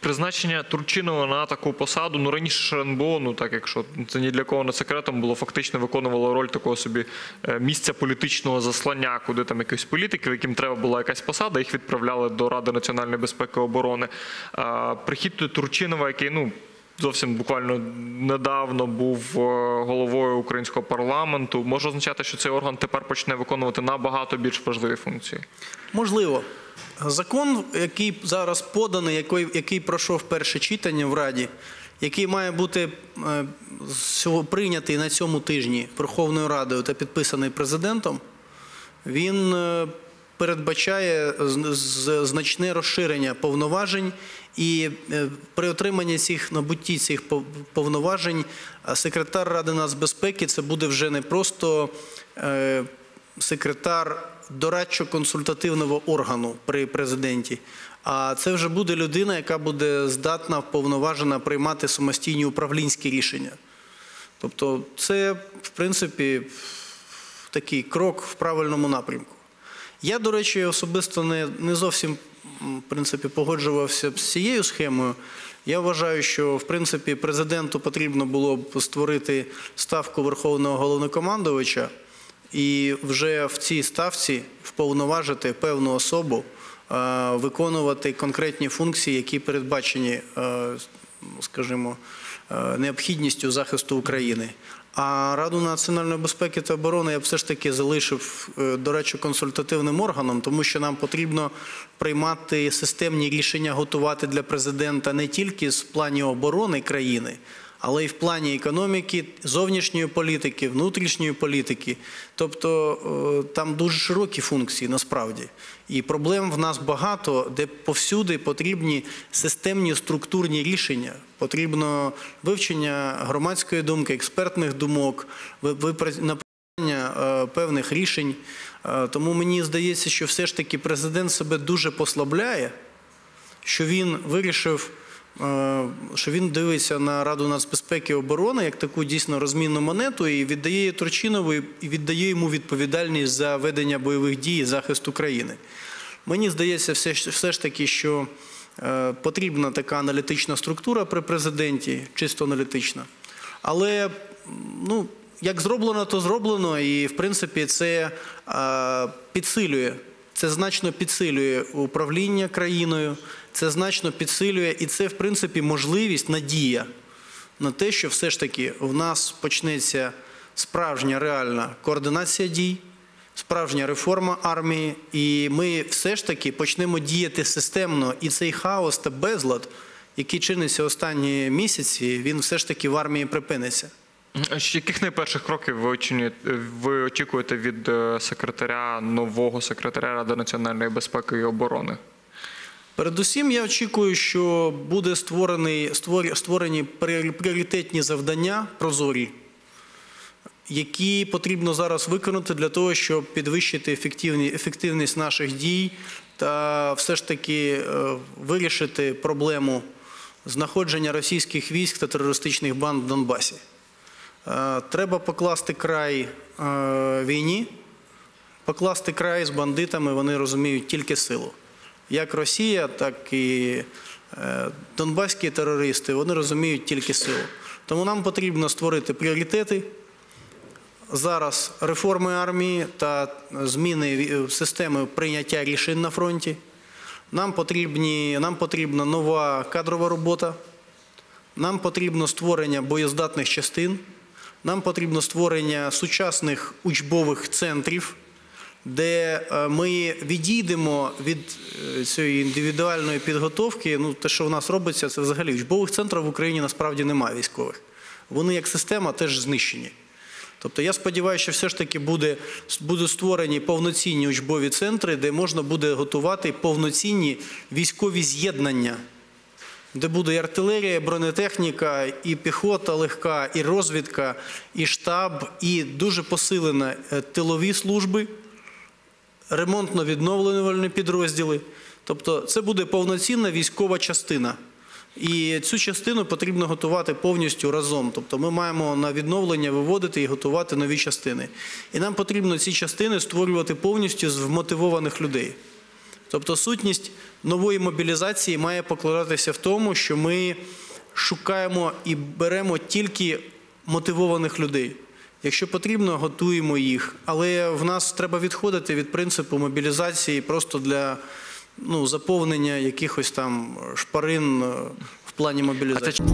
Призначення Турчинова на таку посаду, ну раніше ж ну так якщо це ні для кого не секретом було, фактично виконувало роль такого собі е, місця політичного заслання, куди там якісь політиків, яким треба була якась посада, їх відправляли до Ради національної безпеки і оборони. Прихід Турчинова, який ну. Зовсім буквально недавно був е, головою українського парламенту. Може означати, що цей орган тепер почне виконувати набагато більш важливі функції. Можливо. Закон, який зараз поданий, який, який пройшов перше читання в Раді, який має бути е, прийнятий на цьому тижні Верховною Радою та підписаний президентом, він е, передбачає значне розширення повноважень, і е, при отриманні цих набутті цих повноважень секретар Ради нацбезпеки це буде вже не просто е, секретар дорадчо-консультативного органу при президенті. А це вже буде людина, яка буде здатна вповноважена приймати самостійні управлінські рішення. Тобто, це, в принципі, такий крок в правильному напрямку. Я, до речі, особисто не, не зовсім в принципі, погоджувався з цією схемою. Я вважаю, що в принципі президенту потрібно було б створити ставку Верховного головнокомандувача і вже в цій ставці вповноважити певну особу виконувати конкретні функції, які передбачені, скажімо, е, необхідністю захисту України. А Раду національної безпеки та оборони я б все ж таки залишив, е, до речі, консультативним органом, тому що нам потрібно приймати системні рішення, готувати для президента не тільки з плані оборони країни, але й в плані економіки, зовнішньої політики, внутрішньої політики. Тобто е, там дуже широкі функції насправді. І проблем в нас багато, де повсюди потрібні системні структурні рішення. Потрібно вивчення громадської думки, експертних думок, напрацювання е, певних рішень. Е, Тому мені здається, що все ж таки президент себе дуже послабляє що він вирішив, що він дивиться на Раду нацбезпеки і оборони як таку дійсно розмінну монету і віддає її Турчинову і віддає йому відповідальність за ведення бойових дій і захист України. Мені здається, все, все ж таки, що е, потрібна така аналітична структура при президенті, чисто аналітична. Але ну, як зроблено, то зроблено, і в принципі це е, підсилює це значно підсилює управління країною, це значно підсилює, і це, в принципі, можливість, надія на те, що все ж таки в нас почнеться справжня реальна координація дій, справжня реформа армії, і ми все ж таки почнемо діяти системно, і цей хаос та безлад, який чиниться останні місяці, він все ж таки в армії припиниться. Яких найперших кроків ви ви очікуєте від е, секретаря нового секретаря Ради національної безпеки і оборони? Передусім, я очікую, що буде створений, створені пріоритетні завдання прозорі, які потрібно зараз виконати для того, щоб підвищити ефективні- ефективність наших дій та все ж таки е, вирішити проблему знаходження російських військ та терористичних банд в Донбасі. Е, Треба покласти край е, війні, покласти край з бандитами, вони розуміють тільки силу. Як Росія, так і е, донбаські терористи, вони розуміють тільки силу. Тому нам потрібно створити пріоритети. Зараз реформи армії та зміни системи прийняття рішень на фронті. Нам, потрібні, нам потрібна нова кадрова робота. Нам потрібно створення боєздатних частин. Нам потрібно створення сучасних учбових центрів, де е, ми відійдемо від е, цієї індивідуальної підготовки. Ну, те, що в нас робиться, це взагалі учбових центрів в Україні насправді немає військових. Вони як система теж знищені. Тобто я сподіваюся, що все ж таки буде, будуть створені повноцінні учбові центри, де можна буде готувати повноцінні військові з'єднання де буде і артилерія, і бронетехніка, і піхота легка, і розвідка, і штаб, і дуже посилені е, тилові служби, ремонтно-відновлювальні підрозділи. Тобто це буде повноцінна військова частина. І цю частину потрібно готувати повністю разом. Тобто ми маємо на відновлення виводити і готувати нові частини. І нам потрібно ці частини створювати повністю з вмотивованих людей. Тобто сутність нової мобілізації має покладатися в тому, що ми шукаємо і беремо тільки мотивованих людей. Якщо потрібно, готуємо їх. Але в нас треба відходити від принципу мобілізації просто для ну, заповнення якихось там шпарин е, в плані мобілізації.